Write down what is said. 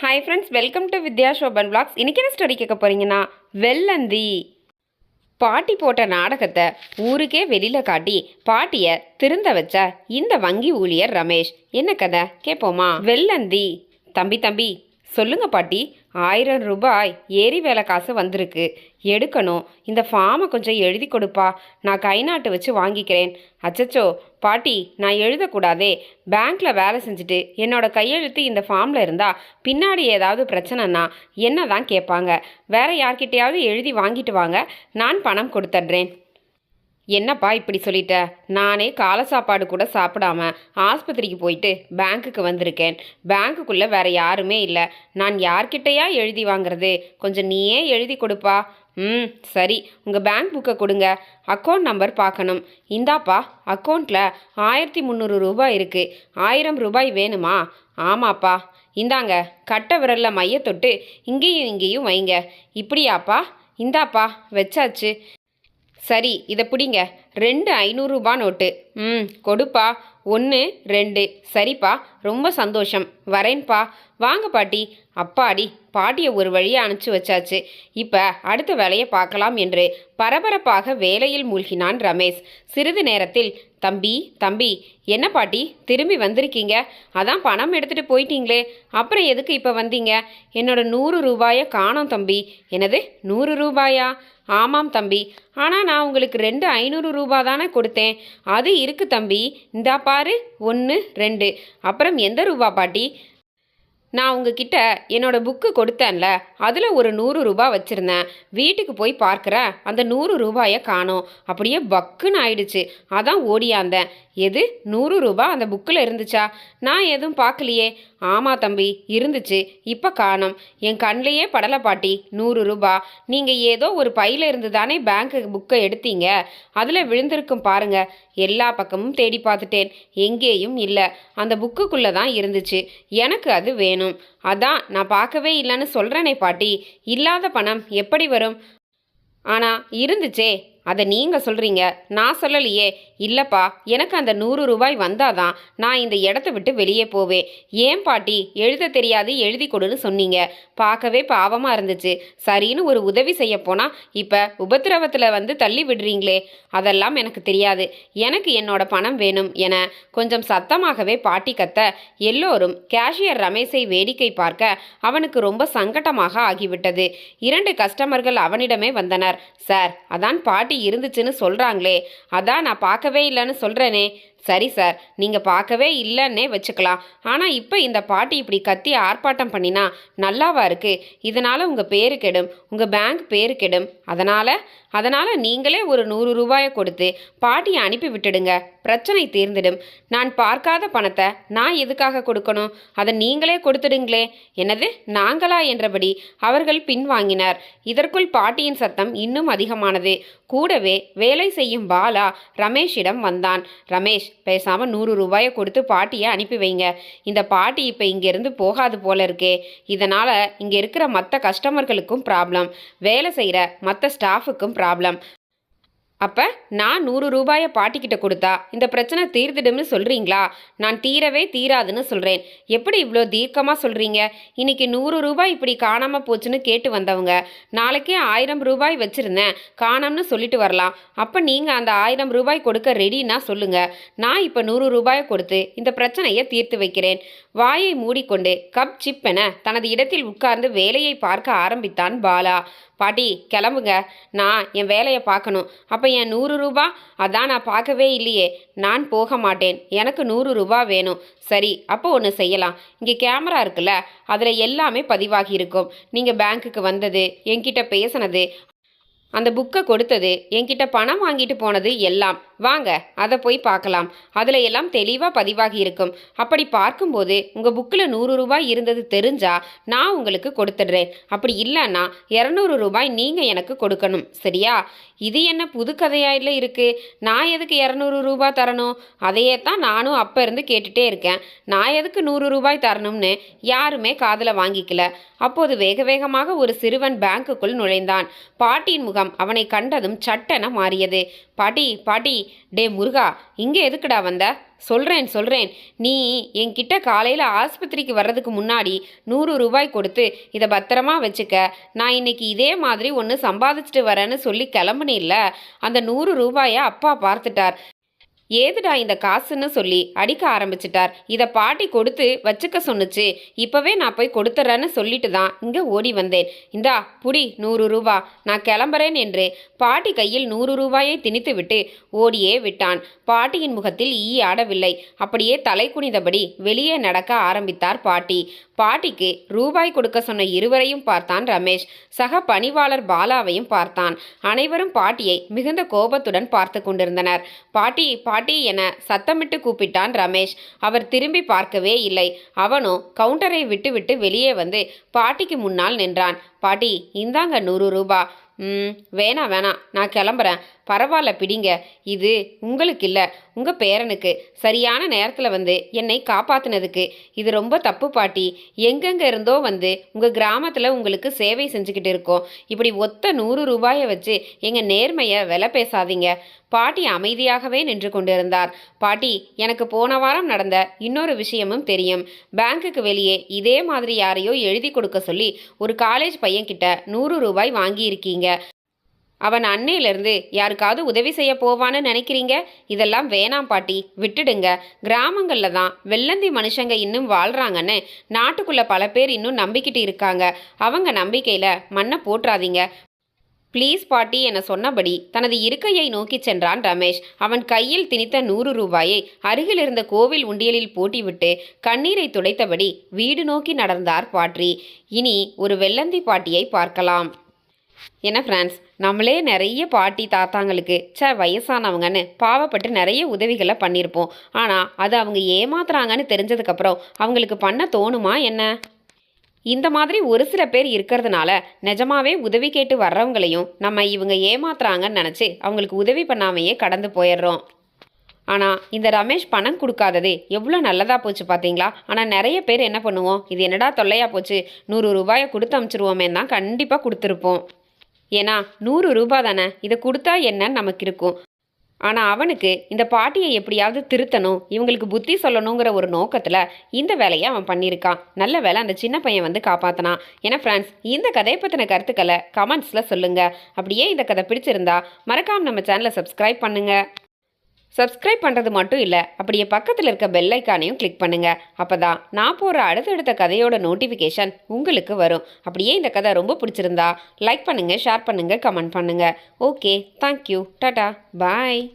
Hi friends welcome to Vidya Shoban blogs இன்றைக்கி என்ன story கேட்க போகிறீங்கன்னா வெள்ளந்தி. பாட்டி போட்ட நாடகத்தை ஊருக்கே வெளியில் காட்டி பாட்டியை திருந்த வச்ச இந்த வங்கி ஊழியர் ரமேஷ். என்ன கதை? கேட்போமா வெள்ளந்தி. தம்பி தம்பி சொல்லுங்க பாட்டி. ஆயிரம் ரூபாய் ஏரி வேலை காசு வந்திருக்கு. எடுக்கணும். இந்த ஃபார்மை கொஞ்சம் எழுதி கொடுப்பா. நான் கை நாட்டு வச்சு வாங்கிக்கிறேன். அச்சச்சோ பாட்டி நான் எழுதக்கூடாதே. பேங்க்கில் வேலை செஞ்சுட்டு என்னோட கையெழுத்து இந்த ஃபார்மில் இருந்தால் பின்னாடி ஏதாவது பிரச்சனைனா என்ன தான் கேட்பாங்க. வேற யார்கிட்டையாவது எழுதி வாங்கிட்டு வாங்க. நான் பணம் கொடுத்துட்றேன் என்னப்பா இப்படி சொல்லிட்ட? நானே காலை சாப்பாடு கூட சாப்பிடாம ஆஸ்பத்திரிக்கு போயிட்டு பேங்க்குக்கு வந்திருக்கேன். பேங்க்குக்குள்ளே வேற யாருமே இல்லை. நான் யார்கிட்டயா எழுதி வாங்குறது? கொஞ்சம் நீயே எழுதி கொடுப்பா. ம் சரி. உங்கள் பேங்க் புக்கை கொடுங்க. அக்கௌண்ட் நம்பர் பார்க்கணும். இந்தாப்பா அக்கௌண்ட்டில் ஆயிரத்தி முந்நூறு ரூபாய் இருக்குது ஆயிரம் ரூபாய் வேணுமா? ஆமாப்பா. இந்தாங்க கட்ட விரலில் மைய தொட்டு இங்கேயும் இங்கேயும் வைங்க. இப்படியாப்பா? இந்தாப்பா வச்சாச்சு. சரி இதை பிடிங்க. ரெண்டு ஐநூறுரூபா நோட்டு. ம் கொடுப்பா. ஒன்று ரெண்டு. சரிப்பா. ரொம்ப சந்தோஷம். வரேன்ப்பா. வாங்க பாட்டி. அப்பாடி பாட்டியை ஒரு வழியாக அனுப்பிச்சி வச்சாச்சு. இப்போ அடுத்த வேலையை பார்க்கலாம் என்று பரபரப்பாக வேலையில் மூழ்கினான் ரமேஷ். சிறிது நேரத்தில் தம்பி தம்பி என்ன பாட்டி? திரும்பி வந்திருக்கீங்க? அதான் பணம் எடுத்துகிட்டு போயிட்டீங்களே. அப்புறம் எதுக்கு இப்போ வந்தீங்க? என்னோட நூறு ரூபாயை காணோம் தம்பி. என்னது? நூறு ரூபாயா? ஆமாம் தம்பி. ஆனால் நான் உங்களுக்கு ரெண்டு ஐநூறு ரூபா தானே கொடுத்தேன். அது இருக்கு தம்பி. இந்தா பாரு ஒன்று ரெண்டு. அப்புறம் எந்த ரூபா பாட்டி? நான் உங்ககிட்ட என்னோட புக்கு கொடுத்தேன்ல அதில் ஒரு நூறு ரூபாய் வச்சுருந்தேன். வீட்டுக்கு போய் பார்க்குறேன் அந்த நூறு ரூபாயை காணோம். அப்படியே பக்குன்னு ஆயிடுச்சு. அதான் ஓடியாந்தேன் எது? நூறு ரூபாய் அந்த புக்கில் இருந்துச்சா? நான் எதுவும் பார்க்கலையே. ஆமாம் தம்பி இருந்துச்சு. இப்போ காணும். என் கண்ணிலேயே படலை பாட்டி நூறு ரூபா நீங்கள் ஏதோ ஒரு பையில இருந்து தானே பேங்க்கு புக்கை எடுத்தீங்க. அதில் விழுந்திருக்கும் பாருங்க. எல்லா பக்கமும் தேடி பார்த்துட்டேன். எங்கேயும் இல்லை. அந்த புக்குக்குள்ளே தான் இருந்துச்சு. எனக்கு அது வேணும். அதான் நான் பார்க்கவே இல்லைன்னு சொல்கிறேனே பாட்டி. இல்லாத பணம் எப்படி வரும்? ஆனால் இருந்துச்சே. அதை நீங்கள் சொல்கிறீங்க நான் சொல்லலையே. இல்லைப்பா எனக்கு அந்த நூறு ரூபாய் வந்தாதான் நான் இந்த இடத்த விட்டு வெளியே போவேன். ஏன் பாட்டி எழுத தெரியாது எழுதி கொடுன்னு சொன்னீங்க. பார்க்கவே பாவமாக இருந்துச்சு. சரின்னு ஒரு உதவி செய்ய போனால் இப்போ உபத்திரவத்தில் வந்து தள்ளி விடுறீங்களே. அதெல்லாம் எனக்கு தெரியாது. எனக்கு என்னோட பணம் வேணும் என கொஞ்சம் சத்தமாகவே பாட்டி கத்த எல்லோரும் கேஷியர் ரமேஷை வேடிக்கை பார்க்க அவனுக்கு ரொம்ப சங்கட்டமாக ஆகிவிட்டது. இரண்டு கஸ்டமர்கள் அவனிடமே வந்தனர். சார் அதான் பாட்டி இருந்துச்சுன்னு சொல்கிறாங்களே அதான் நான் பார்க்கவே இல்லைன்னு சொல்கிறேனே சரி சார் நீங்கள் பார்க்கவே இல்லைன்னே வச்சுக்கலாம். ஆனால் இப்போ இந்த பாட்டி இப்படி கத்தி ஆர்ப்பாட்டம் பண்ணினா நல்லாவா இருக்கு? இதனால் உங்கள் பேரு கெடும் உங்கள் பேங்க் பேரு கெடும். அதனால் அதனால் நீங்களே ஒரு நூறு ரூபாயை கொடுத்து பாட்டியை அனுப்பி விட்டுடுங்க. பிரச்சனை தீர்ந்துடும். நான் பார்க்காத பணத்தை நான் எதுக்காக கொடுக்கணும்? அதை நீங்களே கொடுத்துடுங்களே. என்னது நாங்களா என்றபடி அவர்கள் பின்வாங்கினர். இதற்குள் பாட்டியின் சத்தம் இன்னும் அதிகமானது. கூடவே வேலை செய்யும் பாலா ரமேஷிடம் வந்தான். ரமேஷ் பேசாமல் நூறு ரூபாயை கொடுத்து பாட்டியை அனுப்பி வைங்க. இந்த பாட்டி இப்போ இங்கேருந்து போகாது போல இருக்கே. இதனால் இங்கே இருக்கிற மற்ற கஸ்டமர்களுக்கும் ப்ராப்ளம் வேலை செய்கிற மற்ற ஸ்டாஃபுக்கும் ப்ராப்ளம் அப்போ நான் நூறு ரூபாயை பாட்டிக்கிட்ட கொடுத்தா இந்த பிரச்சனை தீர்ந்துடும்னு சொல்கிறீங்களா நான் தீரவே தீராதுன்னு சொல்கிறேன் எப்படி இவ்வளோ தீர்க்கமாக சொல்கிறீங்க இன்னைக்கு நூறு ரூபாய் இப்படி காணாமல் போச்சுன்னு கேட்டு வந்தவங்க நாளைக்கே ஆயிரம் ரூபாய் வச்சுருந்தேன் காணோம்னு சொல்லிட்டு வரலாம். அப்போ நீங்கள் அந்த ஆயிரம் ரூபாய் கொடுக்க ரெடின்னா சொல்லுங்கள் நான் இப்போ நூறு ரூபாயை கொடுத்து இந்த பிரச்சனையை தீர்த்து வைக்கிறேன். வாயை மூடிக்கொண்டு கப் சிப் என தனது இடத்தில் உட்கார்ந்து வேலையை பார்க்க ஆரம்பித்தான் பாலா. பாட்டி கிளம்புங்க. நான் என் வேலையை பார்க்கணும். அப்போ என் நூறு ரூபா அதான் நான் பார்க்கவே இல்லையே. நான் போக மாட்டேன். எனக்கு நூறு ரூபா வேணும். சரி அப்போ ஒன்று செய்யலாம். இங்கே கேமரா இருக்குல்ல அதில் எல்லாமே பதிவாகி இருக்கும். நீங்கள் பேங்க்குக்கு வந்தது என்கிட்ட பேசினது அந்த புக்கை கொடுத்தது என்கிட்ட பணம் வாங்கிட்டு போனது எல்லாம். வாங்க அதை போய் பார்க்கலாம். அதில் எல்லாம் தெளிவாக பதிவாகி இருக்கும். அப்படி பார்க்கும்போது உங்கள் புக்கில் நூறு ரூபாய் இருந்தது தெரிஞ்சால் நான் உங்களுக்கு கொடுத்துடுறேன். அப்படி இல்லைன்னா இரநூறு ரூபாய் நீங்கள் எனக்கு கொடுக்கணும். சரியா? இது என்ன புது கதையாயில் இருக்குது நான் எதுக்கு இரநூறு ரூபாய் தரணும்? அதையே தான் நானும் அப்போ இருந்து கேட்டுட்டே இருக்கேன். நான் எதுக்கு நூறு ரூபாய் தரணும்னு யாருமே காதில் வாங்கிக்கல. அப்போது வேக வேகமாக ஒரு சிறுவன் பேங்க்குக்குள் நுழைந்தான். பாட்டியின் முகம் அவனை கண்டதும் சட்டென மாறியது. பாட்டி பாட்டி டே முருகா இங்கே எதுக்குடா வந்த? சொல்கிறேன் சொல்கிறேன் நீ என்கிட்ட காலையில் ஆஸ்பத்திரிக்கு வர்றதுக்கு முன்னாடி நூறு ரூபாய் கொடுத்து இதை பத்திரமா வச்சுக்க. நான் இன்னைக்கு இதே மாதிரி ஒன்று சம்பாதிச்சுட்டு வரேன்னு சொல்லி கிளம்புனில்ல. அந்த நூறு ரூபாயை அப்பா பார்த்துட்டார். ஏதுடா இந்த காசுன்னு சொல்லி அடிக்க ஆரம்பிச்சிட்டார். இதை பாட்டி கொடுத்து வச்சுக்க சொன்னுச்சு. இப்போவே நான் போய் கொடுத்துட்றேன்னு சொல்லிட்டு தான் இங்கே ஓடி வந்தேன். இந்தா புடி நூறு ரூபா. நான் கிளம்புறேன் என்று பாட்டி கையில் நூறு ரூபாயை திணித்து விட்டு ஓடியே விட்டான். பாட்டியின் முகத்தில் ஈ ஆடவில்லை. அப்படியே தலை குனிந்தபடி வெளியே நடக்க ஆரம்பித்தார் பாட்டி. பாட்டிக்கு ரூபாய் கொடுக்க சொன்ன இருவரையும் பார்த்தான் ரமேஷ். சக பணிவாளர் பாலாவையும் பார்த்தான். அனைவரும் பாட்டியை மிகுந்த கோபத்துடன் பார்த்து கொண்டிருந்தனர். பாட்டி பாட்டி என சத்தமிட்டு கூப்பிட்டான் ரமேஷ். அவர் திரும்பி பார்க்கவே இல்லை. அவனோ கவுண்டரை விட்டுவிட்டு வெளியே வந்து பாட்டிக்கு முன்னால் நின்றான். பாட்டி இந்தாங்க நூறு ரூபா. ம் வேணாம் வேணாம். நான் கிளம்புறேன். பரவாயில்ல பிடிங்க. இது உங்களுக்கு இல்லை. உங்கள் பேரனுக்கு. சரியான நேரத்தில் வந்து என்னை காப்பாற்றினதுக்கு இது ரொம்ப தப்பு பாட்டி. எங்கெங்கே இருந்தோ வந்து உங்கள் கிராமத்தில் உங்களுக்கு சேவை செஞ்சுக்கிட்டு இருக்கோம். இப்படி ஒத்த நூறு ரூபாயை வச்சு எங்கள் நேர்மையை விலை பேசாதீங்க. பாட்டி அமைதியாகவே நின்று கொண்டிருந்தார். பாட்டி எனக்கு போன வாரம் நடந்த இன்னொரு விஷயமும் தெரியும். பேங்க்குக்கு வெளியே இதே மாதிரி யாரையோ எழுதி கொடுக்க சொல்லி ஒரு காலேஜ் பையன்கிட்ட நூறு ரூபாய் வாங்கியிருக்கீங்க. அவன் அன்னையிலிருந்து யாருக்காவது உதவி செய்ய போவான்னு நினைக்கிறீங்க? இதெல்லாம் வேணாம் பாட்டி. விட்டுடுங்க. கிராமங்களில் தான் வெள்ளந்தி மனுஷங்க இன்னும் வாழ்கிறாங்கன்னு நாட்டுக்குள்ளே பல பேர் இன்னும் நம்பிக்கிட்டு இருக்காங்க. அவங்க நம்பிக்கையில் மண்ணை போட்டுறாதீங்க ப்ளீஸ் பாட்டி என சொன்னபடி தனது இருக்கையை நோக்கி சென்றான் ரமேஷ். அவன் கையில் திணித்த நூறு ரூபாயை அருகில் இருந்த கோவில் உண்டியலில் போட்டிவிட்டு கண்ணீரை துடைத்தபடி வீடு நோக்கி நடந்தார் பாட்டி. இனி ஒரு வெள்ளந்தி பாட்டியை பார்க்கலாம். என்ன ஃப்ரெண்ட்ஸ் நம்மளே நிறைய பாட்டி தாத்தாங்களுக்கு ச வயசானவங்கன்னு பாவப்பட்டு நிறைய உதவிகளை பண்ணியிருப்போம் ஆனால் அது அவங்க ஏமாத்துறாங்கன்னு தெரிஞ்சதுக்கப்புறம் அவங்களுக்கு பண்ண தோணுமா என்ன? இந்த மாதிரி ஒரு சில பேர் இருக்கிறதுனால நிஜமாவே உதவி கேட்டு வர்றவங்களையும் நம்ம இவங்க ஏமாத்துறாங்கன்னு நினச்சி அவங்களுக்கு உதவி பண்ணாமையே கடந்து போயிடுறோம். ஆனால் இந்த ரமேஷ் பணம் கொடுக்காதது எவ்வளோ நல்லதாக போச்சு பார்த்தீங்களா? ஆனால் நிறைய பேர் என்ன பண்ணுவோம்? இது என்னடா தொல்லையாக போச்சு? நூறு ரூபாயை கொடுத்து அமுச்சிருவோமே தான் கண்டிப்பாக கொடுத்துருப்போம். ஏன்னா நூறு ரூபா தானே? இதை கொடுத்தா என்னன்னு நமக்கு இருக்கும்? ஆனால் அவனுக்கு இந்த பாட்டியை எப்படியாவது திருத்தணும் இவங்களுக்கு புத்தி சொல்லணுங்கிற ஒரு நோக்கத்தில் இந்த வேலையை அவன் பண்ணியிருக்கான். நல்ல வேலை அந்த சின்ன பையன் வந்து காப்பாற்றினான் ஏன்னா ஃப்ரெண்ட்ஸ் இந்த கதையை பற்றின கருத்துக்களை கமெண்ட்ஸில் சொல்லுங்கள் அப்படியே இந்த கதை பிடிச்சிருந்தா மறக்காமல் நம்ம சேனலை சப்ஸ்கிரைப் பண்ணுங்கள் சப்ஸ்கிரைப் பண்ணுறது மட்டும் இல்லை அப்படியே பக்கத்தில் இருக்க பெல் ஐக்கானையும் கிளிக் பண்ணுங்கள் அப்போ தான் நான் போகிற அடுத்தடுத்த கதையோட நோட்டிஃபிகேஷன் உங்களுக்கு வரும். அப்படியே இந்த கதை ரொம்ப பிடிச்சிருந்தா லைக் பண்ணுங்கள் ஷேர் பண்ணுங்கள் கமெண்ட் பண்ணுங்கள் ஓகே தேங்க்யூ டாடா பாய்